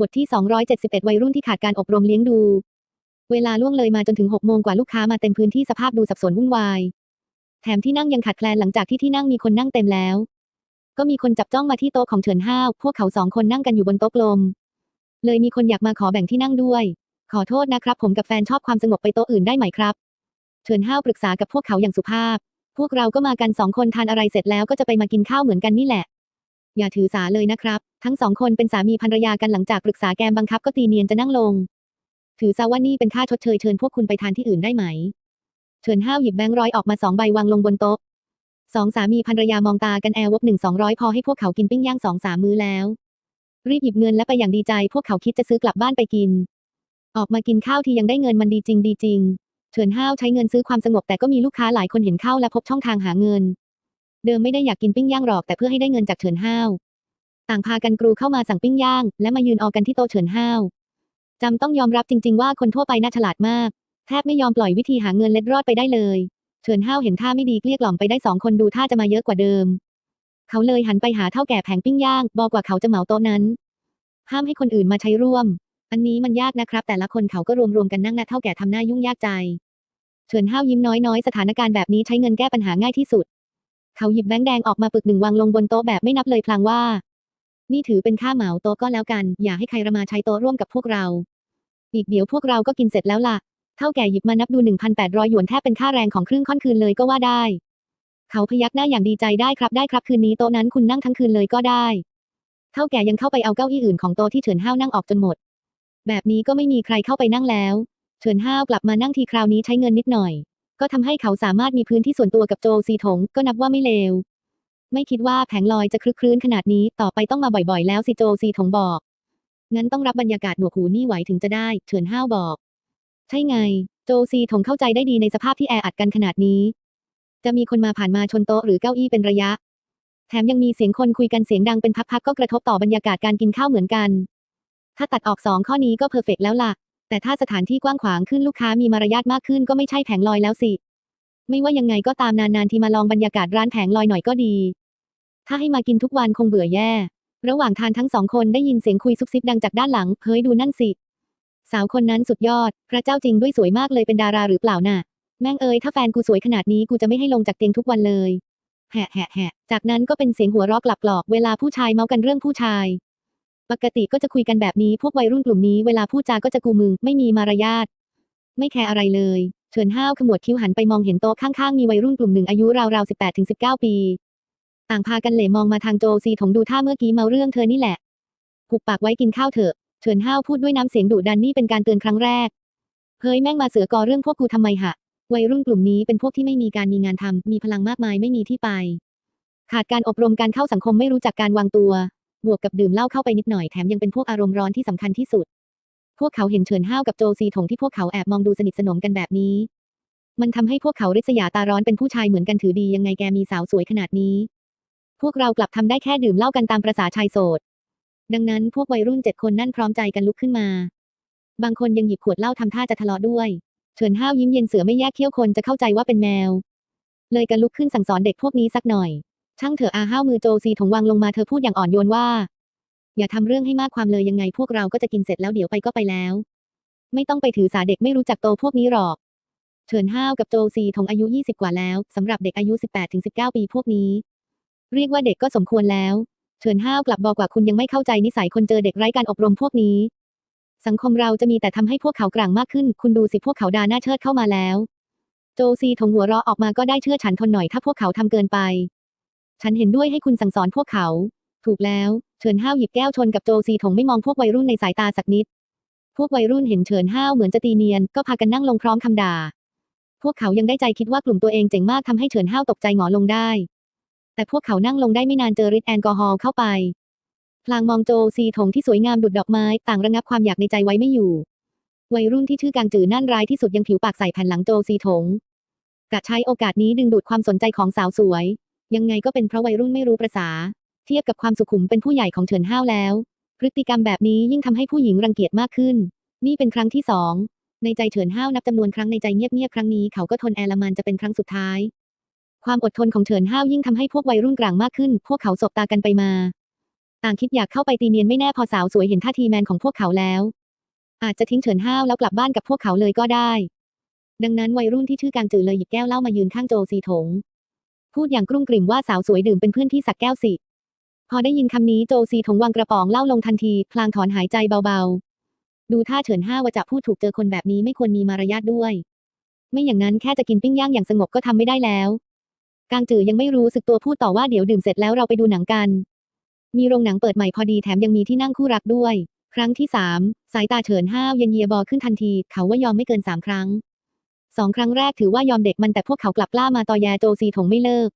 บทที่ 271 วัยรุ่นที่ขาดการอบรมเลี้ยงดู เวลาล่วงเลยมาจนถึง 6 โมงกว่าลูกค้ามาเต็มพื้นที่สภาพดูสับสนวุ่นวาย แถมที่นั่งยังขาดแคลนหลังจากที่ที่นั่งมีคนนั่งเต็มแล้ว ก็มีคนจับจ้องมาที่โต๊ะของเฉินห้าว พวกเขาสองคนนั่งกันอยู่บนโต๊ะกลม เลยมีคนอยากมาขอแบ่งที่นั่งด้วย ขอโทษนะครับ ผมกับแฟนชอบความสงบไปโต๊ะอื่นได้ไหมครับ เฉินห้าวปรึกษากับพวกเขาอย่างสุภาพ พวกเราก็มากันสองคนทานอะไรเสร็จแล้วก็จะไปมากินข้าวเหมือนกันนี่แหละ อย่าถือสาเลยนะครับ ทั้งสองคนเป็นสามีภรรยากันหลังจากปรึกษาแกมบังคับก็ตีเนียนจะนั่งลง ถือซะว่านี่เป็นค่าชดเชยเชิญพวกคุณไปทานที่อื่นได้ไหมเฉินห้าวหยิบแบงค์ร้อยออกมาสองใบวางลงบนโต๊ะสองสามีภรรยามองตากันแอร์วบหนึ่งสองร้อยพอให้พวกเขากินปิ้งย่างสองสามมื้อแล้ว รีบหยิบเงินและไปอย่างดีใจ พวกเขาคิดจะซื้อกลับบ้านไปกิน ออกมากินข้าวที่ยังได้เงินมันดีจริงดีจริงเฉินห้าวใช้เงินซื้อความสงบแต่ก็มีลูกค้าหลายคนเห็นเข้าและพบช่องทางหาเงิน เดิมไม่ได้อยากกินปิ้งย่างหรอกแต่เพื่อให้ได้เงินจากเฉินห้าว ต่างพากันกรูเข้ามาสั่งปิ้งย่าง และมายืนออกันที่โต๊ะเฉินห้าวจำต้องยอมรับจริง ๆ ว่าคนทั่วไปน่าฉลาดมาก แทบไม่ยอมปล่อยวิธีหาเงินเล็ดรอดไปได้เลย เฉินห้าวเห็นท่าไม่ดีเกลี้ยกล่อมไปได้สองคนดูท่าจะมาเยอะกว่าเดิม เขาเลยหันไปหาเท่าแก่แผงปิ้งย่าง บอกว่าเขาจะเหมาโต๊ะนั้น ห้ามให้คนอื่นมาใช้ร่วม อันนี้มันยากนะครับ แต่ละคนเขาก็รวมรวมๆกันนั่งนะเท่าแก่ทำหน้ายุ่งยากใจเฉินห้าวยิ้มน้อยๆ สถานการณ์แบบนี้ใช้เงินแก้ปัญหาง่ายที่สุด เขาหยิบแบงค์แดงออกมาปึกหนึ่งวางลงบนโต๊ะแบบไม่นับเลยพลางว่า นี่ถือเป็นค่าเหมาโต๊ะก็แล้วกัน อย่าให้ใครระมาใช้โต๊ะร่วมกับพวกเรา อีกเดี๋ยวพวกเราก็กินเสร็จแล้วล่ะ เท่าแก่หยิบมานับดู 1,800 หยวนแทบเป็นค่าแรงของครึ่งค่อนคืนเลยก็ว่าได้ เขาพยักหน้าอย่างดีใจได้ครับได้ครับคืนนี้โต๊ะนั้นคุณนั่งทั้งคืนเลยก็ได้ เท่าแก่ยังเข้าไปเอาเก้าอี้อื่นของโต๊ะที่เฉินห้าวนั่งออกจนหมด แบบนี้ก็ไม่มีใครเข้าไปนั่งแล้ว เฉินห้าวกลับมานั่งทีคราวนี้ใช้เงินนิดหน่อย ก็ทำให้เขาสามารถมีพื้นที่ส่วนตัวกับโจซีถง ก็นับว่าไม่เลว ไม่คิดว่าแผงลอยจะคลึกครื้นขนาดนี้ ต่อไปต้องมาบ่อยๆ แล้วสิโจซีถงบอก งั้นต้องรับบรรยากาศหนวกหูนี่ไหวถึงจะได้ เฉินห้าวบอก ใช่ไง โจซีถงเข้าใจได้ดีในสภาพที่แออัดกันขนาดนี้ จะมีคนมาผ่านมาชนโต๊ะหรือเก้าอี้เป็นระยะ แถมยังมีเสียงคนคุยกันเสียงดังเป็นพักๆ ก็กระทบต่อบรรยากาศการกินข้าวเหมือนกัน ถ้าตัดออกสองข้อนี้ก็เพอร์เฟกต์แล้วล่ะ แต่ถ้าสถานที่กว้างขวางขึ้นลูกค้ามีมารยาทมากขึ้นก็ไม่ใช่แผงลอยแล้วสิ ไม่ว่ายังไงก็ตามนานๆ ที่มาลองบรรยากาศร้านแผงลอยหน่อยก็ดี ถ้าให้มากินทุกวันคงเบื่อแย่ ระหว่างทานทั้งสองคนได้ยินเสียงคุยซุบซิบดังจากด้านหลังเฮ้ยดูนั่นสิ สาวคนนั้นสุดยอด พระเจ้าจริงด้วยสวยมากเลยเป็นดาราหรือเปล่าน่ะ แม่งเอ้ยถ้าแฟนกูสวยขนาดนี้กูจะไม่ให้ลงจากเตียงทุกวันเลย แหะแหะแหะจากนั้นก็เป็นเสียงหัวเราะกลับกรอกเวลาผู้ชายเมากันเรื่องผู้ชาย ปกติก็จะคุยกันแบบนี้พวกวัยรุ่นกลุ่มนี้เวลาพูดจาก็จะกูมึงไม่มีมารยาทไม่แคร์อะไรเลยเฉินห้าวขมวดคิ้วหันไปมองเห็นโต๊ะข้างๆ มีวัยรุ่นกลุ่มหนึ่งอายุราวๆ18ถึง19ปี ต่างพากันเหล่มองมาทางโจซีถงดูท่าเมื่อกี้เมาเรื่องเธอนี่แหละหุบปากไว้กินข้าวเถอะเฉินห้าวพูดด้วยน้ำเสียงดุดันนี่เป็นการเตือนครั้งแรกเฮ้ยแม่งมาเสือกอเรื่องพวกกูทำไมหะวัยรุ่นกลุ่มนี้เป็นพวกที่ไม่มีการมีงานทำมีพลังมากมายไม่มีที่ไป ขาดการอบรมการเข้าสังคมไม่รู้จักการวางตัว บวกกับดื่มเหล้าเข้าไปนิดหน่อยแถมยังเป็นพวกอารมณ์ร้อนที่สำคัญที่สุด พวกเขาเห็นเฉินห้าวกับโจซีถงที่พวกเขาแอบมองดูสนิทสนมกันแบบนี้ มันทำให้พวกเขาริษยาตาร้อนเป็นผู้ชายเหมือนกันถือดียังไงแกมีสาวสวยขนาดนี้ พวกเรากลับทำได้แค่ดื่มเหล้ากันตามประษาชายโสด ดังนั้นพวกวัยรุ่นเจ็ดคนนั่นพร้อมใจกันลุกขึ้นมา บางคนยังหยิบขวดเหล้าทำท่าจะทะเลาะด้วย เฉินห้าวยิ้มเย็นเสือไม่แยกเขี้ยวคนจะเข้าใจว่าเป็นแมว เลยกันลุกขึ้นสั่งสอนเด็กพวกนี้สักหน่อย ช่างเถอะอาห้าวมือโจซีถงวางลงมาเธอพูดอย่างอ่อนโยนว่า อย่าทำเรื่องให้มากความเลยยังไงพวกเราก็จะกินเสร็จแล้วเดี๋ยวไปก็ไปแล้ว ไม่ต้องไปถือสาเด็กไม่รู้จักโตพวกนี้หรอกเฉินห้าวกับโจซีถงอายุ 20 กว่าแล้วสำหรับเด็กอายุ 18-19 ปีพวกนี้ เรียกว่าเด็กก็สมควรแล้วเฉินห้าวกลับบอกว่าคุณยังไม่เข้าใจนิสัยคนเจอเด็กไร้การอบรมพวกนี้ สังคมเราจะมีแต่ทำให้พวกเขากลางมากขึ้น คุณดูสิพวกเขาดาหน้าเชิดเข้ามาแล้ว โจซีถงหัวเราะออกมาก็ได้เชื่อฉันทนหน่อยถ้าพวกเขาทำเกินไป ฉันเห็นด้วยให้คุณสั่งสอนพวกเขา ถูกแล้ว เฉินห้าวหยิบแก้วชนกับโจซีถงไม่มองพวกวัยรุ่นในสายตาสักนิด พวกวัยรุ่นเห็นเฉินห้าวเหมือนจะตีเนียน ก็พากันนั่งลงพร้อมคำด่า พวกเขายังได้ใจคิดว่ากลุ่มตัวเองเจ๋งมากทำให้เฉินห้าวตกใจหงอลงได้ แต่พวกเขานั่งลงได้ไม่นานเจอฤทธิ์แอลกอฮอล์เข้าไปพลางมองโจซีถงที่สวยงามดุดดอกไม้ต่างระงับความอยากในใจไว้ไม่อยู่ วัยรุ่นที่ชื่อกางจือนั่นร้ายที่สุดยังผิวปากใส่แผ่นหลังโจซีถงกะใช้โอกาสนี้ดึงดูดความสนใจของสาวสวย ยังไงก็เป็นเพราะวัยรุ่นไม่รู้ประษา เทียบกับความสุขุมเป็นผู้ใหญ่ของเฉินห้าวแล้ว พฤติกรรมแบบนี้ยิ่งทำให้ผู้หญิงรังเกียจมากขึ้น นี่เป็นครั้งที่สองในใจเฉินห้าวนับจำนวนครั้งในใจเงียบๆครั้งนี้เขาก็ทนแอละมันจะเป็นครั้งสุดท้าย ความอดทนของเฉินห้าวยิ่งทำให้พวกวัยรุ่นกลางมากขึ้น พวกเขาสบตากันไปมาต่างคิดอยากเข้าไปตีเนียนไม่แน่พอสาวสวยเห็นท่าทีแมนของพวกเขาแล้ว อาจจะทิ้งเฉินห้าวแล้วกลับบ้านกับพวกเขาเลยก็ได้ ดังนั้นวัยรุ่นที่ชื่อกางจือเลยหยิบแก้วเหล้ามายืนข้างโจซีถง พูดอย่างกรุ้งกริ่มว่าสาวสวยดื่มเป็นเพื่อนที่สักแก้วสิ พอได้ยินคำนี้โจซีถงวางกระป๋องเหล้าลงทันที พลางถอนหายใจเบาๆ ดูท่าเฉินห้าว่าจะพูดถูกเจอคนแบบนี้ไม่ควรมีมารยาทด้วย ไม่อย่างนั้นแค่จะกินปิ้งย่างอย่างสงบก็ทำไม่ได้แล้วกางจือยังไม่รู้สึกตัวพูดต่อว่าเดี๋ยวดื่มเสร็จแล้วเราไปดูหนังกัน มีโรงหนังเปิดใหม่พอดีแถมยังมีที่นั่งคู่รักด้วย ครั้งที่สามสายตาเฉินห้าวเย็นเยียบอขึ้นทันที เขาว่ายอมไม่เกินสามครั้ง สองครั้งแรกถือว่ายอมเด็กมันแต่พวกเขากลับกล้ามาตอแยโจซีถงไม่เลิก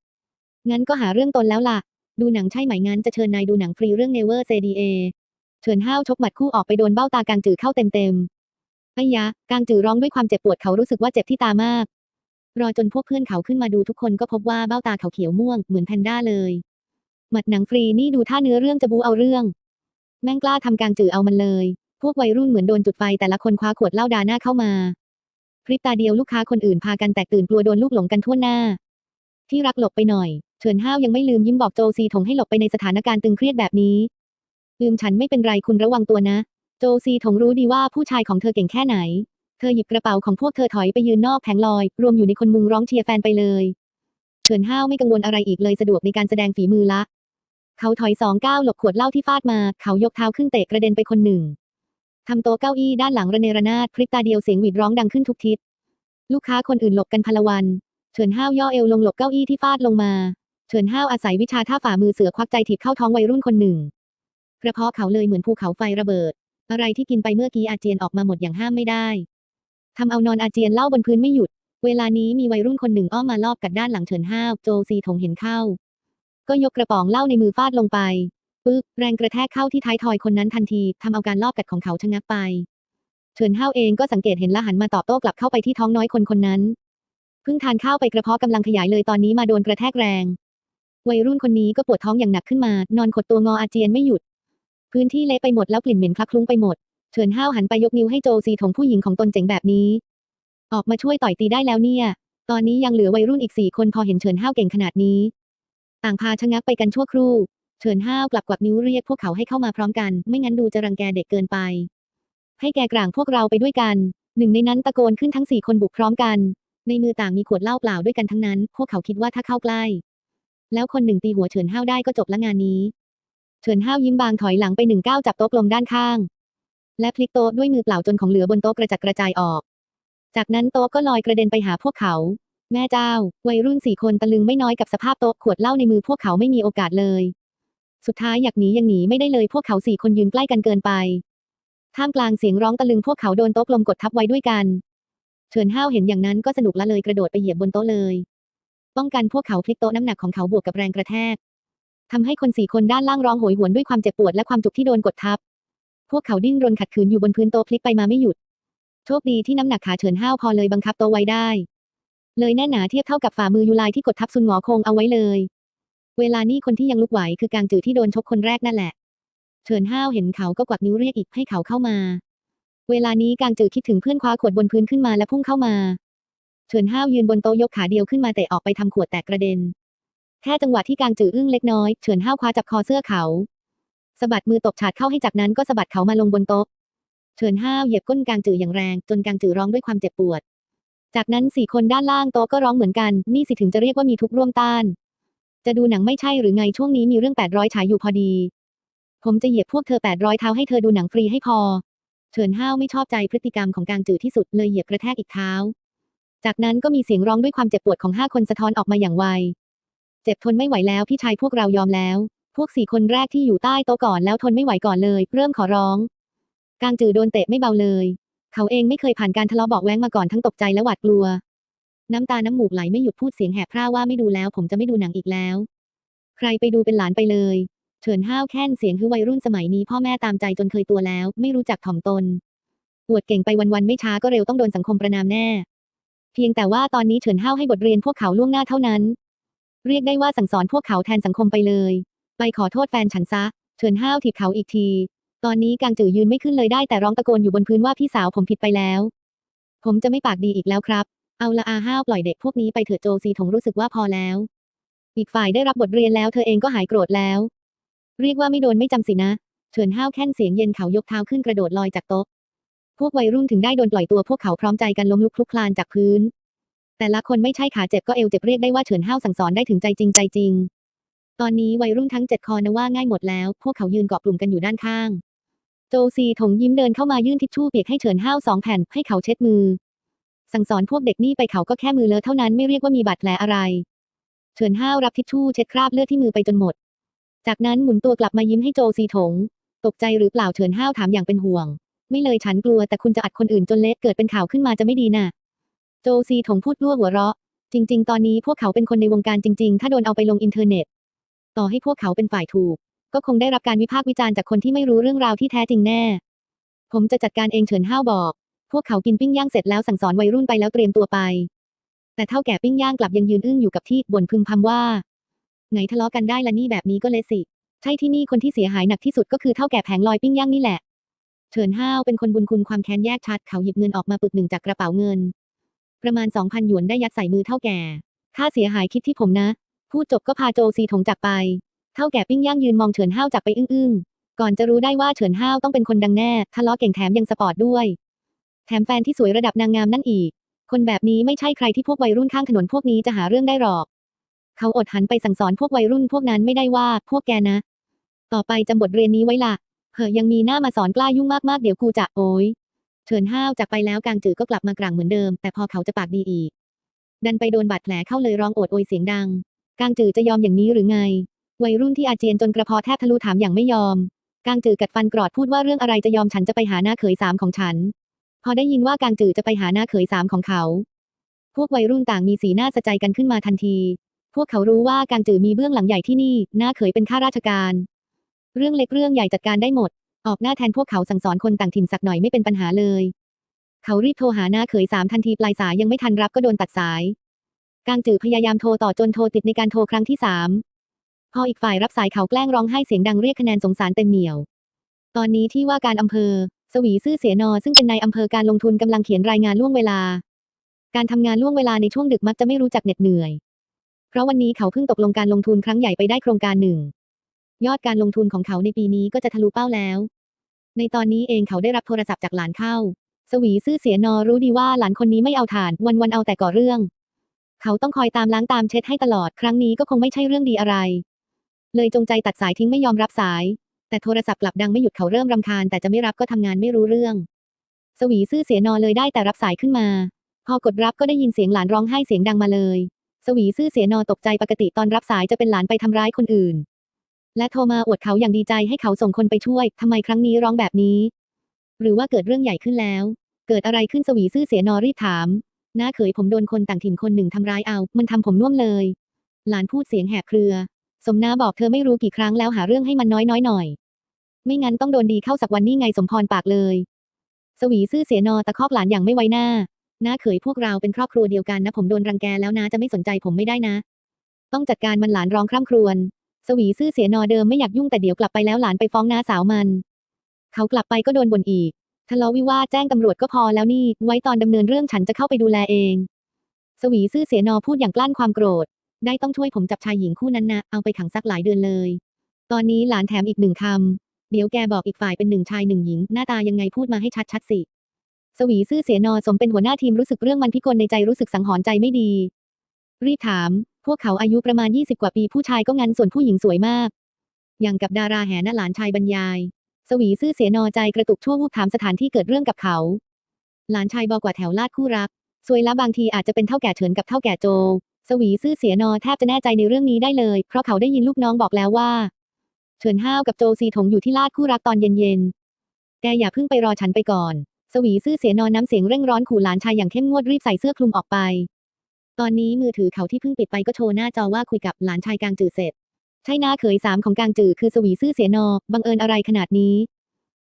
งั้นก็หาเรื่องตนแล้วล่ะ ดูหนังใช่ไหมงั้นจะเชิญนายดูหนังฟรีเรื่อง Never Say DA เฉินห้าวชกหมัดคู่ออกไปโดนเบ้าตากางจือเข้าเต็มๆไอ้ยะกางจือร้องด้วยความเจ็บปวดเขารู้สึกว่าเจ็บที่ตามาก รอจนพวกเพื่อนเขาขึ้นมาดูทุกคนก็พบว่าเบ้าตาเขาเขียวม่วงเหมือนแพนด้าเลย หมัดหนังฟรีนี่ดูท่าเนื้อเรื่องจะบูเอาเรื่อง แม่งกล้าทำกางจือเอามันเลย พวกวัยรุ่นเหมือนโดนจุดไฟแต่ละคนคว้าขวดเหล้าดาหน้าเข้ามา พริบตาเดียวลูกค้าคนอื่นพากันแตกตื่นกลัวโดนลูกหลงกันทั่วหน้า ที่รักหลบไปหน่อยเฉินห้าวยังไม่ลืมยิ้มบอกโจซีถงให้หลบไปในสถานการณ์ตึงเครียดแบบนี้ ลืมฉันไม่เป็นไรคุณระวังตัวนะ โจซีถงรู้ดีว่าผู้ชายของเธอเก่งแค่ไหน เธอหยิบกระเป๋าของพวกเธอถอยไปยืนนอกแผงลอย รวมอยู่ในคนมุงร้องเชียร์แฟนไปเลยเฉินห้าวไม่กังวลอะไรอีกเลยสะดวกในการแสดงฝีมือละ เขาถอยสองก้าวหลบขวดเหล้าที่ฟาดมา เขายกเท้าขึ้นเตะกระเด็นไปคนหนึ่ง ทำโต๊ะเก้าอี้ด้านหลังระเนระนาดพริบตาเดียวเสียงหวีดร้องดังขึ้นทุกทิศ ลูกค้าคนอื่นหลบกันพลวัน เฉินห้าวย่อเอวลงหลบเก้าอี้ที่ฟาดลงมา เฉินห้าวอาศัยวิชาท่าฝ่ามือเสือควักใจถีบเข้าท้องวัยรุ่นคนหนึ่งกระเพาะเขาเลยเหมือนภูเขาไฟระเบิด อะไรที่กินไปเมื่อกี้อาเจียนออกมาหมดอย่างห้ามไม่ได้ทำเอานอนอาเจียนเล่าบนพื้นไม่หยุด เวลานี้มีวัยรุ่นคนหนึ่งอ้อมมาลอบกัดด้านหลังเฉินห้าวโจซีถงเห็นเข้า ก็ยกกระป๋องเหล้าในมือฟาดลงไป ปึ๊บแรงกระแทกเข้าที่ท้ายทอยคนนั้นทันทีทำเอาการลอบกัดของเขาชะงักไปเฉินห้าเองก็สังเกตเห็นและหันมาตอบโต้กลับเข้าไปที่ท้องน้อยคนคนนั้นเพิ่งทานข้าวไปกระเพาะกำลังขยายเลยตอนนี้มาโดนกระแทกแรง วัยรุ่นคนนี้ก็ปวดท้องอย่างหนักขึ้นมา นอนขดตัวงออาเจียนไม่หยุด พื้นที่เละไปหมดแล้วกลิ่นเหม็นคลักคลุ้งไปหมดเฉินห้าวหันไปยกนิ้วให้โจซีถงผู้หญิงของตนเจ๋งแบบนี้ ออกมาช่วยต่อยตีได้แล้วเนี่ย ตอนนี้ยังเหลือวัยรุ่นอีกสี่คนพอเห็นเฉินห้าวเก่งขนาดนี้ ต่างพาชะงักไปกันชั่วครู่ เฉินห้าวกลับกวักนิ้วเรียกพวกเขาให้เข้ามาพร้อมกัน ไม่งั้นดูจะรังแกเด็กเกินไป ให้แกกลางพวกเราไปด้วยกัน หนึ่งในนั้นตะโกนขึ้นทั้งสี่คนบุกพร้อมกัน ในมือต่างมีขวดเหล้าเปล่าด้วยกันทั้งนั้น พวกเขาคิดว่าถ้าเข้าใกล้ แล้วคนหนึ่งตีหัวเฉินห้าวได้ก็จบละงานนี้ เฉินห้าวยิ้มบางถอยหลังไปหนึ่งก้าวจับโต๊ะลมด้านข้าง และพลิกโต๊ะด้วยมือเปล่าจนของเหลือบนโต๊ะกระจัดกระจายออก จากนั้นโต๊ะก็ลอยกระเด็นไปหาพวกเขาแม่เจ้า วัยรุ่นสี่คนตะลึงไม่น้อยกับสภาพโต๊ะขวดเหล้าในมือพวกเขาไม่มีโอกาสเลย สุดท้ายอยากหนียังหนีไม่ได้เลยพวกเขาสี่คนยืนใกล้กันเกินไป ท่ามกลางเสียงร้องตะลึงพวกเขาโดนโต๊ะกลมกดทับไว้ด้วยกัน เฉินห้าวเห็นอย่างนั้นก็สนุกละเลยกระโดดไปเหยียบบนโต๊ะเลย ป้องกันพวกเขาพลิกโต๊ะน้ำหนักของเขาบวกกับแรงกระแทกทำให้คนสี่คนด้านล่างร้องโหยหวนด้วยความเจ็บปวดและความจุกที่โดนกดทับ พวกเขาดิ้นรนขัดขืนอยู่บนพื้นโต๊ะพลิกไปมาไม่หยุด โชคดีที่น้ำหนักขาเฉินห้าวพอเลยบังคับโต๊ะไว้ได้ เลยแน่หนาเทียบเท่ากับฝ่ามือยูไลที่กดทับซุนหงอคงเอาไว้เลย เวลานี้คนที่ยังลุกไหวคือกางจือที่โดนชกคนแรกนั่นแหละเฉินห้าวเห็นเขาก็กวักนิ้วเรียกอีกให้เขาเข้ามา เวลานี้กางจือคิดถึงเพื่อนคว้าขวดบนพื้นขึ้นมาและพุ่งเข้ามา เฉินห้าวยืนบนโต๊ะยกขาเดียวขึ้นมาเตะออกไปทำขวดแตกกระเด็น แค่จังหวะที่กางจืออึ้งเล็กน้อยเฉินห้าวคว้าจับคอเสื้อเขาสะบัดมือตบฉาดเข้าให้จากนั้นก็สะบัดเขามาลงบนโต๊ะเฉินห้าวเหยียบก้นกางจืออย่างแรงจนกางจือร้องด้วยความเจ็บปวด จากนั้นสี่คนด้านล่างโต๊ะก็ร้องเหมือนกัน นี่สิถึงจะเรียกว่ามีทุกร่วมต้าน จะดูหนังไม่ใช่หรือไงช่วงนี้มีเรื่องแปดร้อยฉายอยู่พอดี ผมจะเหยียบพวกเธอแปดร้อยเท้าให้เธอดูหนังฟรีให้พอ เฉินห้าวไม่ชอบใจพฤติกรรมของกางจือที่สุดเลยเหยียบกระแทกอีกเท้า จากนั้นก็มีเสียงร้องด้วยความเจ็บปวดของห้าคนสะท้อนออกมาอย่างไว เจ็บทนไม่ไหวแล้วพี่ชายพวกเรายอมแล้ว พวกสี่คนแรกที่อยู่ใต้โต๊ะก่อนแล้วทนไม่ไหวก่อนเลย เริ่มขอร้อง กางจือโดนเตะไม่เบาเลย เขาเองไม่เคยผ่านการทะเลาะเบาะแว้งมาก่อนทั้งตกใจและหวาดกลัว น้ำตาน้ำมูกไหลไม่หยุดพูดเสียงแหบพร่าว่าไม่ดูแล้ว ผมจะไม่ดูหนังอีกแล้ว ใครไปดูเป็นหลานไปเลยเฉินห้าวแค้นเสียงคือวัยรุ่นสมัยนี้พ่อแม่ตามใจจนเคยตัวแล้ว ไม่รู้จักถ่อมตนอวดเก่งไปวันๆไม่ช้าก็เร็วต้องโดนสังคมประนามแน่ เพียงแต่ว่าตอนนี้เฉินห้าวให้บทเรียนพวกเขาล่วงหน้าเท่านั้น เรียกได้ว่าสั่งสอนพวกเขาแทนสังคมไปเลย ไปขอโทษแฟนฉันซะเฉินห้าวถีบเขาอีกที ตอนนี้กางจือยืนไม่ขึ้นเลยได้แต่ร้องตะโกนอยู่บนพื้นว่าพี่สาวผมผิดไปแล้ว ผมจะไม่ปากดีอีกแล้วครับ เอาละอาห้าวปล่อยเด็กพวกนี้ไปเถิดโจซีถงรู้สึกว่าพอแล้ว อีกฝ่ายได้รับบทเรียนแล้วเธอเองก็หายโกรธแล้ว เรียกว่าไม่โดนไม่จำสินะเฉินห้าวแค่นเสียงเย็นเขายกเท้าขึ้นกระโดดลอยจากโต๊ะ พวกวัยรุ่นถึงได้โดนปล่อยตัวพวกเขาพร้อมใจกันล้มลุกคลุกคลานจากพื้น แต่ละคนไม่ใช่ขาเจ็บก็เอวเจ็บเรียกได้ว่าเฉินห้าวสั่งสอนได้ถึงใจจริงใจจริง ตอนนี้วัยรุ่นทั้งเจ็ดคอนะว่าง่ายหมดแล้ว พวกเขายืนเกาะกลุ่มกันอยู่ด้านข้าง โจซีถงยิ้มเดินเข้ามายื่นทิชชู่เปียกให้เฉินห้าวสองแผ่นให้เขาเช็ดมือ สั่งสอนพวกเด็กนี่ไปเขาก็แค่มือเลอะเท่านั้นไม่เรียกว่ามีบาดแผลอะไร เฉินห้าวรับทิชชู่เช็ดคราบเลือดที่มือไปจนหมด จากนั้นหมุนตัวกลับมายิ้มให้โจซีถง ตกใจหรือเปล่าเฉินห้าวถามอย่างเป็นห่วง ไม่เลยฉันกลัวแต่คุณจะอัดคนอื่นจนเละเกิดเป็นข่าวขึ้นมาจะไม่ดีน่ะ โจซีถงพูดรั่วหัวเราะ จริง ๆ ตอนนี้พวกเขาเป็นคนในวงการจริง ๆ ถ้าโดนเอาไปลงอินเทอร์เน็ต ต่อให้พวกเขาเป็นฝ่ายถูก ก็คงได้รับการวิพากษ์วิจารณ์จากคนที่ไม่รู้เรื่องราวที่แท้จริงแน่ ผมจะจัดการเองเฉินห้าวบอก พวกเขากินปิ้งย่างเสร็จแล้วสั่งสอนวัยรุ่นไปแล้วเตรียมตัวไป แต่เท่าแก่ปิ้งย่างกลับยังยืนอึ้งอยู่กับที่บ่นพึมพำว่า ไงทะเลาะกันได้ละนี่แบบนี้ก็เลยสิ ใช่ที่นี่คนที่เสียหายหนักที่สุดก็คือเท่าแก่แผงลอยปิ้งย่างนี่แหละเฉินห้าวเป็นคนบุญคุณความแค้นแยกชัด เขาหยิบเงินออกมาปึกหนึ่งจากกระเป๋าเงิน ประมาณสองพันหยวนได้ยัดใส่มือเท่าแก่ ค่าเสียหายคิดที่ผมนะ พูดจบก็พาโจซีถงจากไป เท่าแก่ปิ้งย่างยืนมองเฉินห้าวจากไปอึ้งๆ ก่อนจะรู้ได้ว่าเฉินห้าวต้องเป็นคนดังแน่ ทะเลาะเก่งแถมยังสปอร์ตด้วย แถมแฟนที่สวยระดับนางงามนั่นอีก คนแบบนี้ไม่ใช่ใครที่พวกวัยรุ่นข้างถนนพวกนี้จะหาเรื่องได้หรอก เขาอดหันไปสั่งสอนพวกวัยรุ่นพวกนั้นไม่ได้ว่า พวกแกนะ ต่อไปจำบทเรียนนี้ไว้ล่ะเหอยังมีหน้ามาสอนกล้ายุ่งมากๆเดี๋ยวกูจะโอยเฉินห้าวจากไปแล้วกางจือก็กลับมากลางเหมือนเดิม แต่พอเขาจะปากดีอีก ดันไปโดนบาดแผลเข้าเลยร้องโอดโอยเสียงดังกางจือจะยอมอย่างนี้หรือไง วัยรุ่นที่อาเจียนจนกระเพาะแทบทะลุถามอย่างไม่ยอมกางจือกัดฟันกรอดพูดว่าเรื่องอะไรจะยอมฉันจะไปหาหน้าเขยสามของฉัน อได้ยินว่ากางจือจะไปหาหน้าเขยสามของเขา พวกวัยรุ่นต่างมีสีหน้าสะใจกันขึ้นมาทันที พวกเขารู้ว่ากางจือมีเบื้องหลังใหญ่ที่นี่ หน้าเขยเป็นข้าราชการ เรื่องเล็กเรื่องใหญ่จัดการได้หมด ออกหน้าแทนพวกเขาสั่งสอนคนต่างถิ่นสักหน่อยไม่เป็นปัญหาเลย เขารีบโทรหาหน้าเขยสามทันทีปลายสายยังไม่ทันรับก็โดนตัดสาย กางจือพยายามโทรต่อจนโทรติดในการโทรครั้งที่สามพออีกฝ่ายรับสายเขาแกล้งร้องไห้เสียงดังเรียกคะแนนสงสารเต็มเหนียว ตอนนี้ที่ว่าการอำเภอ สวีซื่อเสียนอซึ่งเป็นนายอำเภอการลงทุนกำลังเขียนรายงานล่วงเวลา การทำงานล่วงเวลาในช่วงดึกมักจะไม่รู้จักเหน็ดเหนื่อย เพราะวันนี้เขาเพิ่งตกลงการลงทุนครั้งใหญ่ไปได้โครงการหนึ่ง ยอดการลงทุนของเขาในปีนี้ก็จะทะลุเป้าแล้ว ในตอนนี้เองเขาได้รับโทรศัพท์จากหลานเข้า สวีซื่อเสียนอรู้ดีว่าหลานคนนี้ไม่เอาฐาน วันวันเอาแต่ก่อเรื่อง เขาต้องคอยตามล้างตามเช็ดให้ตลอด ครั้งนี้ก็คงไม่ใช่เรื่องดีอะไร เลยจงใจตัดสายทิ้งไม่ยอมรับสาย แต่โทรศัพท์กลับดังไม่หยุดเขาเริ่มรำคาญแต่จะไม่รับก็ทำงานไม่รู้เรื่อง สวีซื่อเสียนอเลยได้แต่รับสายขึ้นมา พอกดรับก็ได้ยินเสียงหลานร้องไห้เสียงดังมาเลย สวีซื่อเสียนอตกใจปกติตอนรับสายจะเป็นหลานไปทำร้ายคนอื่น และโทรมาอวดเขาอย่างดีใจให้เขาส่งคนไปช่วยทำไมครั้งนี้ร้องแบบนี้ หรือว่าเกิดเรื่องใหญ่ขึ้นแล้ว เกิดอะไรขึ้นสวีซื่อเสียนอรีบถามน้าเขยผมโดนคนต่างถิ่นคนหนึ่งทำร้ายเอา มันทำผมน่วมเลย หลานพูดเสียงแหบเครือ สมนาบอกเธอไม่รู้กี่ครั้งแล้วหาเรื่องให้มันน้อยน้อยหน่อย ไม่งั้นต้องโดนดีเข้าสักวันนี่ไงสมพรปากเลย สวีซื่อเสียนอตะคอกหลานอย่างไม่ไว้หน้าน้าเขยพวกเราเป็นครอบครัวเดียวกันนะ ผมโดนรังแกแล้วนะจะไม่สนใจผมไม่ได้นะ ต้องจัดการมันหลานร้องคร่ำครวญสวีซื่อเสียนอเดิมไม่อยากยุ่งแต่เดี๋ยวกลับไปแล้วหลานไปฟ้องน้าสาวมัน เขากลับไปก็โดนบ่นอีกทะเลาะวิวาแจ้งตำรวจก็พอแล้วนี่ ไว้ตอนดำเนินเรื่องฉันจะเข้าไปดูแลเอง สวีซื่อเสียนอพูดอย่างกลั้นความโกรธ ได้ต้องช่วยผมจับชายหญิงคู่นั้นนะ เอาไปขังสักหลายเดือนเลย ตอนนี้หลานแถมอีกหนึ่งคำ เดี๋ยวแกบอกอีกฝ่ายเป็นหนึ่งชายหนึ่งหญิง หน้าตายังไงพูดมาให้ชัดๆสิ สวีซื่อเสียนอสมเป็นหัวหน้าทีมรู้สึกเรื่องมันพิกลในใจรู้สึกสังหรณ์ใจไม่ดี รีบถาม พวกเขาอายุประมาณ 20 กว่าปีผู้ชายก็งันส่วนผู้หญิงสวยมาก อย่างกับดาราแห่หน้าหลานชายบรรยาย สวีซื่อเสียนอใจกระตุกชั่ววูบถามสถานที่เกิดเรื่องกับเขา หลานชายบอกว่าแถวลาดคู่รักสวยละบางทีอาจจะเป็นเท่าแก่เฉินกับเท่าแก่โจ สวีซื่อเสียนอแทบจะแน่ใจในเรื่องนี้ได้เลย เพราะเขาได้ยินลูกน้องบอกแล้วว่า เฉินห้าวกับโจซีถงอยู่ที่ลาดคู่รักตอนเย็นๆ แกอย่าเพิ่งไปรอฉันไปก่อน สวีซื่อเสียนอนน้ำเสียงเร่งร้อนขู่หลานชายอย่างเข้มงวดรีบใส่เสื้อคลุมออกไป ตอนนี้มือถือเขาที่เพิ่งปิดไปก็โชว์หน้าจอว่าคุยกับหลานชายกางจือเสร็จ ใช่หน้าเขยสามของกางจือคือสวีซื่อเสียนอ บังเอิญอะไรขนาดนี้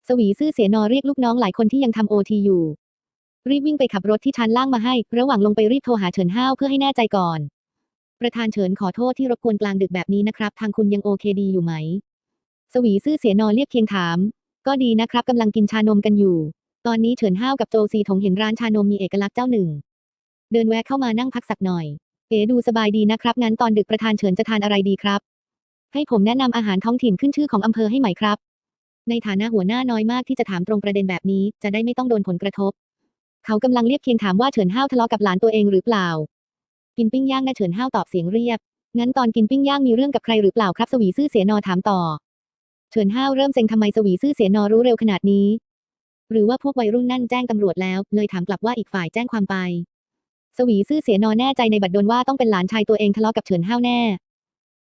สวีซื่อเสียนอเรียกลูกน้องหลายคนที่ยังทำโอทีอยู่ รีบวิ่งไปขับรถที่ชั้นล่างมาให้ ระหว่างลงไปรีบโทรหาเฉินห้าวเพื่อให้แน่ใจก่อน ประธานเฉินขอโทษที่รบกวนกลางดึกแบบนี้นะครับ ทางคุณยังโอเคดีอยู่ไหม สวีซื่อเสียนอเรียบเคียงถาม ก็ดีนะครับกำลังกินชานมกันอยู่ ตอนนี้เฉินห้าวกับโจซีถงเห็นร้านชานมมีเอกลักษณ์เจ้าหนึ่ง เดินแวะเข้ามานั่งพักสักหน่อย เอ๋ดูสบายดีนะครับงั้นตอนดึกประธานเฉินจะทานอะไรดีครับ ให้ผมแนะนำอาหารท้องถิ่นขึ้นชื่อของอำเภอให้ไหมครับ ในฐานะหัวหน้าน้อยมากที่จะถามตรงประเด็นแบบนี้ จะได้ไม่ต้องโดนผลกระทบ เขากำลังเรียบเคียงถามว่าเฉินห้าวทะเลาะกับหลานตัวเองหรือเปล่า กินปิ้งย่างนะเฉินห้าวตอบเสียงเรียบ งั้นตอนกินปิ้งย่างมีเรื่องกับใครหรือเปล่าครับสวีซื่อเสียนอถามต่อ เฉินห้าวเริ่มเซ็งทำไมสวีซื่อเสียนอรู้เร็วขนาดนี้ หรือว่าพวกวัยรุ่นนั่นแจ้งตำรวจแล้ว เลยถามกลับว่าอีกฝ่ายแจ้งความไป สวีซื่อเสียนอแน่ใจในบัดดลว่าต้องเป็นหลานชายตัวเองทะเลาะกับเฉินห้าวแน่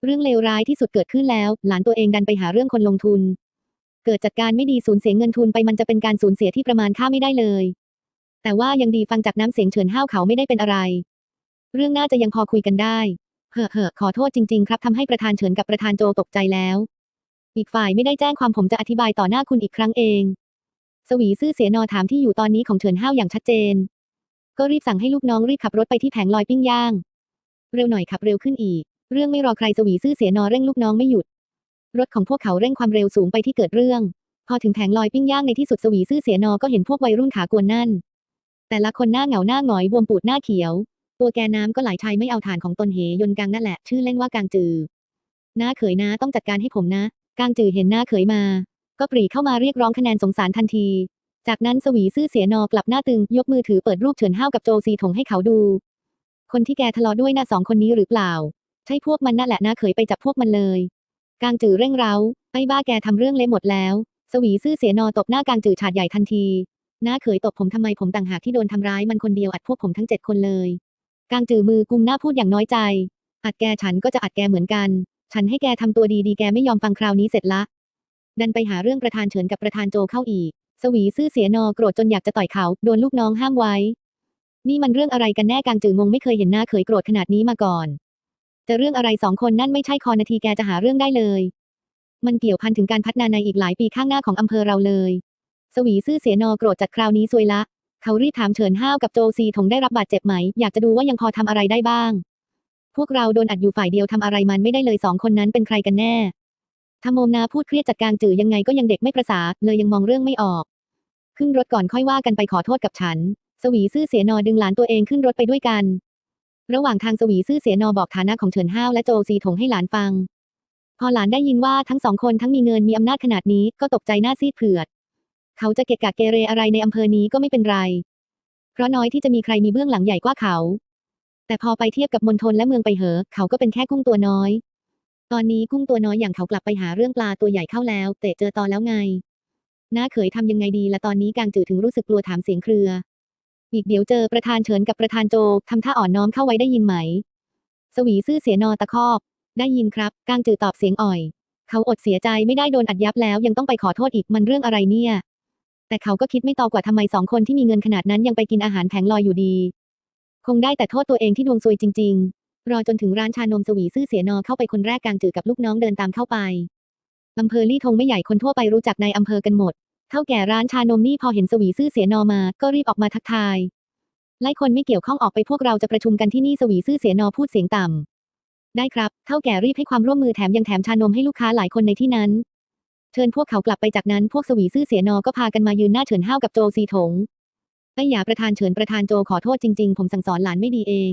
เรื่องเลวร้ายที่สุดเกิดขึ้นแล้ว หลานตัวเองดันไปหาเรื่องคนลงทุน เกิดจัดการไม่ดีสูญเสียเงินทุนไปมันจะเป็นการสูญเสียที่ประมาณค่าไม่ได้เลย แต่ว่ายังดีฟังจากน้ำเสียงเฉินห้าวเขาไม่ได้เป็นอะไร เรื่องน่าจะยังพอคุยกันได้เห่อะเห่อะขอโทษจริง ๆ ครับทำให้ประธานเฉินกับประธานโจตกใจแล้ว อีกฝ่ายไม่ได้แจ้งความผมจะอธิบายต่อหน้าคุณอีกครั้งเอง สวีซื่อเสียนอถามที่อยู่ตอนนี้ของเฉินห้าวอย่างชัดเจน ก็รีบสั่งให้ลูกน้องรีบขับรถไปที่แผงลอยปิ้งย่าง เร็วหน่อยขับเร็วขึ้นอีก เรื่องไม่รอใครสวีซื่อเสียนอเร่งลูกน้องไม่หยุด รถของพวกเขาเร่งความเร็วสูงไปที่เกิดเรื่อง พอถึงแผงลอยปิ้งย่างในที่สุดสวีซื่อเสียนอก็เห็นพวกวัยรุ่นขากวนนั่น แต่ละคนหน้าเหงาหน้าหงอยบวมปูดหน้าเขียว ตัวแกน้ำก็ไหลชายไม่เอาฐานของตนเหยนกังนั่นแหละ ชื่อเล่นว่ากางจือน้าเขยนะต้องจัดการให้ผมนะ กางจือเห็นหน้าเขยมา ก็ปรีเข้ามาเรียกร้องคะแนนสงสารทันที จากนั้นสวีซื่อเสียนอกลับหน้าตึง ยกมือถือเปิดรูปเฉินห้าวกับโจซีถงให้เขาดู คนที่แกทะเลาะด้วยน่ะสองคนนี้หรือเปล่า ใช่พวกมันนั่นแหละน้าเขยไปจับพวกมันเลย กางจือเร่งเร้าไอ้บ้าแกทำเรื่องเละหมดแล้ว สวีซื่อเสียนอตบหน้ากางจือฉาดใหญ่ทันที น้าเขยตบผมทำไมผมต่างหากที่โดนทำร้ายมันคนเดียวอัดพวกผมทั้งเจ็ดคนเลย กางจือมือกุมหน้าพูดอย่างน้อยใจ อัดแกฉันก็จะอัดแกเหมือนกัน ฉันให้แกทำตัวดีๆแกไม่ยอมฟังคราวนี้เสร็จละ ดันไปหาเรื่องประธานเฉินกับประธานโจเข้าอีก สวีซื่อเสียนอโกรธจนอยากจะต่อยเขา โดนลูกน้องห้ามไว้ นี่มันเรื่องอะไรกันแน่กางจืองงไม่เคยเห็นหน้าเขยโกรธขนาดนี้มาก่อน จะเรื่องอะไรสองคนนั่นไม่ใช่คอนาทีแกจะหาเรื่องได้เลย มันเกี่ยวพันถึงการพัฒนาในอีกหลายปีข้างหน้าของอำเภอเราเลย สวีซื่อเสียนอโกรธจัดคราวนี้ซวยละ เขารีบถามเฉินห้าวกับโจซีถงได้รับบาดเจ็บไหม อยากจะดูว่ายังพอทำอะไรได้บ้าง พวกเราโดนอัดอยู่ฝ่ายเดียวทำอะไรมันไม่ได้เลยสองคนนั้นเป็นใครกันแน่ทำโมมนาพูดเครียดจัดการจือยังไงก็ยังเด็กไม่ประสาเลยยังมองเรื่องไม่ออก ขึ้นรถก่อนค่อยว่ากันไปขอโทษกับฉัน สวีซื่อเสียนอดึงหลานตัวเองขึ้นรถไปด้วยกัน ระหว่างทางสวีซื่อเสียนอบอกฐานะของเฉินห้าวและโจซีถงให้หลานฟัง พอหลานได้ยินว่าทั้งสองคนทั้งมีเงินมีอำนาจขนาดนี้ก็ตกใจหน้าซีดเผือด เขาจะเกะกะเกเรอะไรในอำเภอนี้ก็ไม่เป็นไร เพราะน้อยที่จะมีใครมีเบื้องหลังใหญ่กว่าเขา แต่พอไปเทียบกับมณฑลและเมืองไปเหอะเขาก็เป็นแค่กุ้งตัวน้อย ตอนนี้กุ้งตัวน้อยอย่างเขากลับไปหาเรื่องปลาตัวใหญ่เข้าแล้ว เตะเจอตอนแล้วไงน้าเขยทำยังไงดีละตอนนี้กางจือถึงรู้สึกกลัวถามเสียงเครือ อีกเดี๋ยวเจอประธานเฉินกับประธานโจทำท่าอ่อนน้อมเข้าไว้ได้ยินไหม สวีซื่อเสียนอตะคอกได้ยินครับกางจือตอบเสียงอ่อย เขาอดเสียใจไม่ได้โดนอัดยับแล้วยังต้องไปขอโทษอีกมันเรื่องอะไรเนี่ย แต่เขาก็คิดไม่ต่อกว่าทำไมสองคนที่มีเงินขนาดนั้นยังไปกินอาหารแผงลอยอยู่ดี คงได้แต่โทษตัวเองที่ดวงซวยจริง ๆ รอจนถึงร้านชานมสวีซื่อเสียนอเข้าไปคนแรกกางจือกับลูกน้องเดินตามเข้าไปอำเภอลี่ทงไม่ใหญ่คนทั่วไปรู้จักในอำเภอกันหมด เท่าแก่ร้านชานมนี่พอเห็นสวีซื่อเสียนอมาก็รีบออกมาทักทายไล่คนไม่เกี่ยวข้องออกไปพวกเราจะประชุมกันที่นี่สวีซื่อเสียนอพูดเสียงต่ำได้ครับ เท่าแก่รีบให้ความร่วมมือแถมยังแถมชานมให้ลูกค้าหลายคนในที่นั้น เชิญพวกเขากลับไปจากนั้นพวกสวีซื่อเสียนอก็พากันมายืนหน้าเฉินห้าวกับโจซีถงไอ้หยาประธานเฉินประธานโจขอโทษจริงๆ ผมสั่งสอนหลานไม่ดีเอง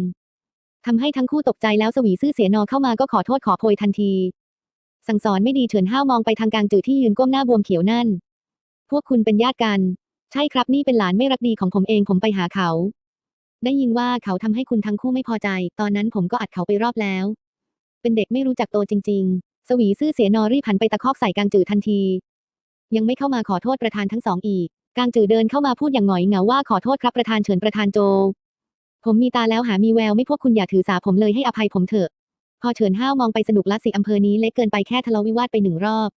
ทำให้ทั้งคู่ตกใจแล้วสวีซื่อเสียนอเข้ามาก็ขอโทษขอโพยทันที สั่งสอนไม่ดีเฉินห้าวมองไปทางกลางจือที่ยืนก้มหน้าบวมเขียวนั่น พวกคุณเป็นญาติกัน ใช่ครับนี่เป็นหลานไม่รักดีของผมเองผมไปหาเขา ได้ยินว่าเขาทำให้คุณทั้งคู่ไม่พอใจ ตอนนั้นผมก็อัดเขาไปรอบแล้ว เป็นเด็กไม่รู้จักโตจริง ๆ สวีซื่อเสียนอรีบหันไปตะคอกใส่กางจือทันที ยังไม่เข้ามาขอโทษประธานทั้งสองอีกกางจือเดินเข้ามาพูดอย่างหงอยเหงาว่าขอโทษครับประธานเฉินประธานโจ ผมมีตาแล้วหามีแววไม่พวกคุณอย่าถือสาผมเลยให้อภัยผมเถอะ พอเฉินห้าวมองไปสนุกละสิอำเภอนี้เล็กเกินไปแค่ทะเลาะวิวาทไปหนึ่งรอบ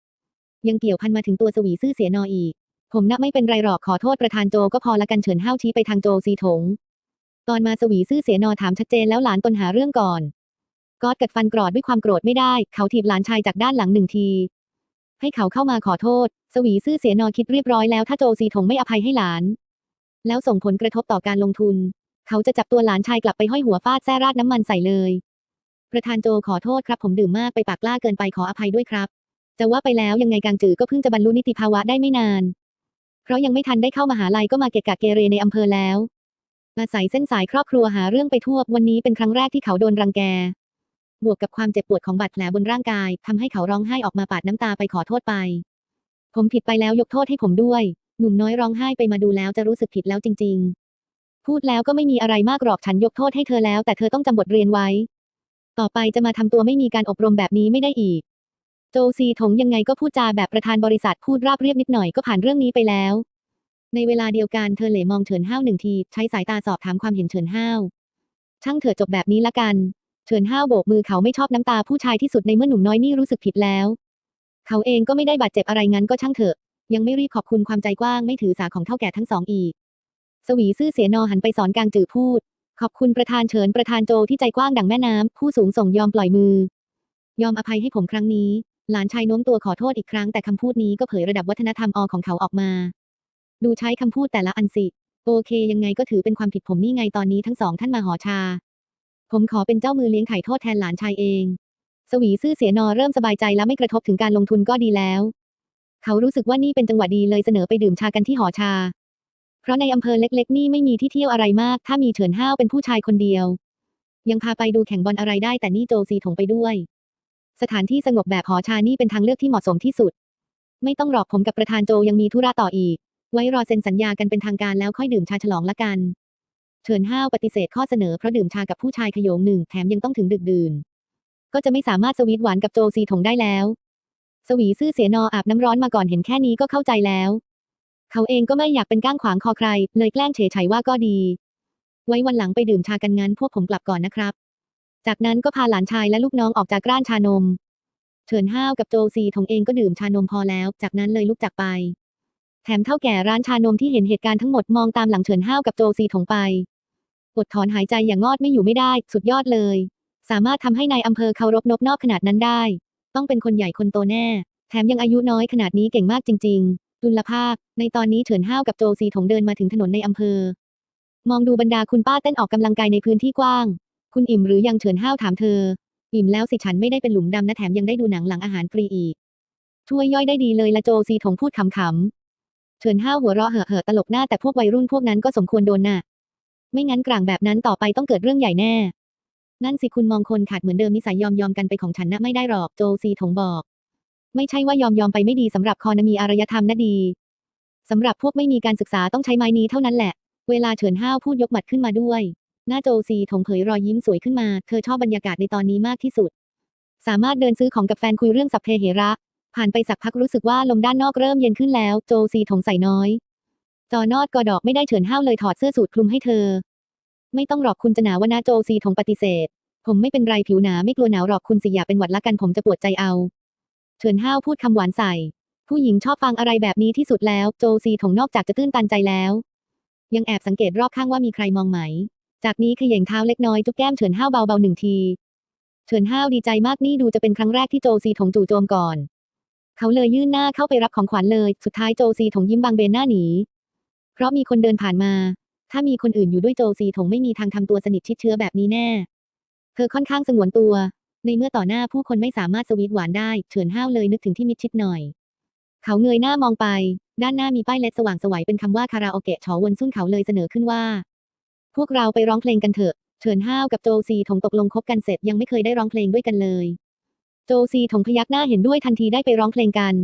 ยังเกี่ยวพันมาถึงตัวสวีซื่อเสียนออีก ผมน่ะไม่เป็นไรหรอกขอโทษประธานโจก็พอละกันเฉินห้าวชี้ไปทางโจซีถงตอนมาสวีซื่อเสียนอถามชัดเจนแล้วหลานตนหาเรื่องก่อน กอดกัดฟันกรอดด้วยความโกรธไม่ได้ เขาถีบหลานชายจากด้านหลังหนึ่งที ให้เขาเข้ามาขอโทษ สวีซื่อเสียนอคิดเรียบร้อยแล้วถ้าโจซีถงไม่อภัยให้หลาน แล้วส่งผลกระทบต่อการลงทุน เขาจะจับตัวหลานชายกลับไปห้อยหัวฟาดแซ่ราดน้ำมันใส่เลย ประธานโจขอโทษครับผมดื่มมากไปปากกล้าเกินไปขออภัยด้วยครับ จะว่าไปแล้วยังไงกางจือก็เพิ่งจะบรรลุนิติภาวะได้ไม่นาน เพราะยังไม่ทันได้เข้ามหาลัยก็มาเกะกะเกเรในอำเภอแล้วอาศัยเส้นสายครอบครัวหาเรื่องไปทั่ววันนี้เป็นครั้งแรกที่เขาโดนรังแก บวกกับความเจ็บปวดของบาดแผลบนร่างกายทำให้เขาร้องไห้ออกมาปาดน้ำตาไปขอโทษไป ผมผิดไปแล้วยกโทษให้ผมด้วย หนุ่มน้อยร้องไห้ไปมาดูแล้วจะรู้สึกผิดแล้วจริง ๆ พูดแล้วก็ไม่มีอะไรมากหรอกฉันยกโทษให้เธอแล้ว แต่เธอต้องจำบทเรียนไว้ ต่อไปจะมาทำตัวไม่มีการอบรมแบบนี้ไม่ได้อีก โจซีถงยังไงก็พูดจาแบบประธานบริษัทพูดราบเรียบนิดหน่อยก็ผ่านเรื่องนี้ไปแล้ว ในเวลาเดียวกันเธอเหลมองเฉินห้าวหนึ่งที ใช้สายตาสอบถามความเห็นเฉินห้าวช่างเถอะจบแบบนี้ละกัน เฉินห้าวโบกมือเขาไม่ชอบน้ำตาผู้ชายที่สุดในเมื่อหนุ่มน้อยนี่รู้สึกผิดแล้ว เขาเองก็ไม่ได้บาดเจ็บอะไรงั้นก็ช่างเถอะ ยังไม่รีบขอบคุณความใจกว้างไม่ถือสาของเท่าแก่ทั้งสองอีก สวีซื่อเสียนอหันไปสอนกลางจือพูด ขอบคุณประธานเฉินประธานโจที่ใจกว้างดังแม่น้ำผู้สูงส่งยอมปล่อยมือ ยอมอภัยให้ผมครั้งนี้ หลานชายโน้มตัวขอโทษอีกครั้งแต่คำพูดนี้ก็เผยระดับวัฒนธรรมอของเขาออกมา ดูใช้คำพูดแต่ละอันสิโอเคยังไงก็ถือเป็นความผิดผมนี่ไงตอนนี้ทั้งสองท่านมาหอชา ผมขอเป็นเจ้ามือเลี้ยงไข่โทษแทนหลานชายเอง สวีซื่อเสียนอเริ่มสบายใจและไม่กระทบถึงการลงทุนก็ดีแล้ว เขารู้สึกว่านี่เป็นจังหวะดีเลยเสนอไปดื่มชากันที่หอชา เพราะในอำเภอเล็กๆ นี่ไม่มีที่เที่ยวอะไรมาก ถ้ามีเฉินห้าวเป็นผู้ชายคนเดียว ยังพาไปดูแข่งบอลอะไรได้แต่นี่โจซีถงไปด้วย สถานที่สงบแบบหอชานี่เป็นทางเลือกที่เหมาะสมที่สุด ไม่ต้องหรอกผมกับประธานโจยังมีธุระต่ออีก ไว้รอเซ็นสัญญากันเป็นทางการแล้วค่อยดื่มชาฉลองละกัน เฉินห้าวปฏิเสธข้อเสนอเพราะดื่มชากับผู้ชายขโยงหนึ่งแถมยังต้องถึงดึกดื่น ก็จะไม่สามารถสวีทหวานกับโจซีถงได้แล้ว สวีซื่อเสียนออาบน้ำร้อนมาก่อนเห็นแค่นี้ก็เข้าใจแล้ว เขาเองก็ไม่อยากเป็นก้างขวางคอใคร เลยแกล้งเฉยๆว่าก็ดี ไว้วันหลังไปดื่มชากันงั้นพวกผมกลับก่อนนะครับ จากนั้นก็พาหลานชายและลูกน้องออกจากร้านชานม เฉินห้าวกับโจซีถงเองก็ดื่มชานมพอแล้ว จากนั้นเลยลุกจากไปแถมเท่าแก่ร้านชานมที่เห็นเหตุการณ์ทั้งหมดมองตามหลังเฉินห้าวกับโจซีถงไป อดถอนหายใจอย่างงอดไม่อยู่ไม่ได้ สุดยอดเลย สามารถทำให้นายอำเภอเคารพนบนอบขนาดนั้นได้ ต้องเป็นคนใหญ่คนโตแน่ แถมยังอายุน้อยขนาดนี้เก่งมากจริง ๆ ดุลภาพในตอนนี้เฉินห้าวกับโจซีถงเดินมาถึงถนนในอำเภอ มองดูบรรดาคุณป้าเต้นออกกำลังกายในพื้นที่กว้าง คุณอิ่มหรือยังเฉินห้าวถามเธอ อิ่มแล้วสิฉันไม่ได้เป็นหลุมดำนะแถมยังได้ดูหนังหลังอาหารฟรีอีก ช่วยย่อยได้ดีเลยละโจซีถงพูดขำๆเฉินห้าวหัวเราะเหอะเหอะตลกหน้าแต่พวกวัยรุ่นพวกนั้นก็สมควรโดนน่ะ ไม่งั้นกลางแบบนั้นต่อไปต้องเกิดเรื่องใหญ่แน่ นั่นสิคุณมองคนขาดเหมือนเดิมนิสัยยอมยอมกันไปของฉันนะไม่ได้หรอกโจซีถงบอก ไม่ใช่ว่ายอมยอมไปไม่ดีสำหรับคอนมีอารยธรรมนะดีสำหรับพวกไม่มีการศึกษาต้องใช้ไม้นี้เท่านั้นแหละ เวลาเฉินห้าวพูดยกหมัดขึ้นมาด้วย หน้าโจซีถงเผยรอยยิ้มสวยขึ้นมา เธอชอบบรรยากาศในตอนนี้มากที่สุด สามารถเดินซื้อของกับแฟนคุยเรื่องสัพเพเหระ ผ่านไปสักพักรู้สึกว่าลมด้านนอกเริ่มเย็นขึ้นแล้ว โจซีถงใส่น้อย จอนอดกอดอกไม่ได้เฉินห้าวเลยถอดเสื้อสูทคลุมให้เธอ ไม่ต้องหรอกคุณจะหนาวนะโจซีถงปฏิเสธ ผมไม่เป็นไรผิวหนาไม่กลัวหนาวหรอกคุณสิอย่าเป็นหวัดละกันผมจะปวดใจเอา เฉินห้าวพูดคำหวานใส่ ผู้หญิงชอบฟังอะไรแบบนี้ที่สุดแล้ว โจซีถงนอกจากจะตื้นตันใจแล้ว ยังแอบสังเกตรอบข้างว่ามีใครมองไหม จากนี้ขย่งเท้าเล็กน้อยจุ๊บแก้มเฉินห้าวเบาๆหนึ่งที เฉินห้าวดีใจมากนี่ดูจะเป็นครั้งแรกที่โจซีถงจู่โจมก่อน เขาเลยยื่นหน้าเข้าไปรับของขวัญเลย สุดท้ายโจซีถงยิ้มบางเบนหน้าหนี ราะมีคนเดินผ่านมา ถ้ามีคนอื่นอยู่ด้วยโจซีถงไม่มีทางทำตัวสนิทชิดเชื้อแบบนี้แน่ เธอค่อนข้างสงวนตัว ในเมื่อต่อหน้าผู้คนไม่สามารถสวีทหวานได้ เฉินห้าวเลยนึกถึงที่มิดชิดหน่อย เขาเงยหน้ามองไป ด้านหน้ามีป้ายเล็ดสว่างสวัยเป็นคำว่าคาราโอเกะชอวนซุ่นเขาเลยเสนอขึ้นว่า พวกเราไปร้องเพลงกันเถอะ เฉินห้าวกับโจซีถงตกลงคบกันเสร็จยังไม่เคยได้ร้องเพลงด้วยกันเลย โจซีถงพยักหน้าเห็นด้วยทันทีได้ไปร้องเพลงกัน